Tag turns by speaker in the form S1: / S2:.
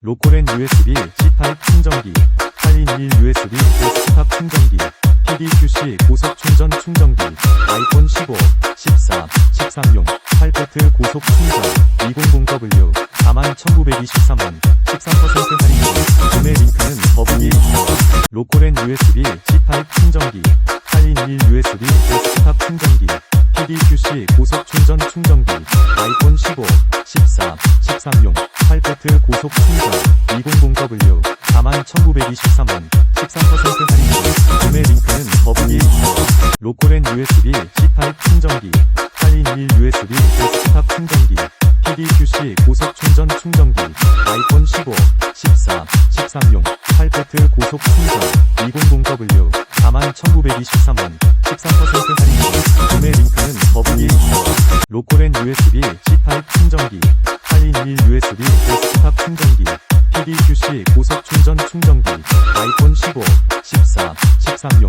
S1: 로코렌 USB C 타입 충전기, 8211 USB 데스크탑 충전기, PDQC 고속 충전 충전기, 아이폰 15, 14, 13용 8배트 고속 충전 200W 41,923원 13% 할인 중 구매 링크는 더보기에 있어 로코렌 USB C 타입 충전기, 8211 USB 데스크탑 충전기, PDQC 고속 충전 충전기, 아이폰 15, 14, 13용 8배트 고속 충전 200W 41,923원 13% 할인 중 구매 링크는 더보기에 있어 로코렌 USB C 타입 충전기, 8211 USB 데스크탑 충전기, PDQC 고속 충전 충전기, 아이폰 15, 14, 13용 8배트 고속 충전 200W 41,923원 13% 할인 중 구매 있어 로코렌 USB C 타입 충전기, 8211 USB 데스크탑 충전기, PDQC 고속 충전 충전기, 아이폰 15, 14, 13용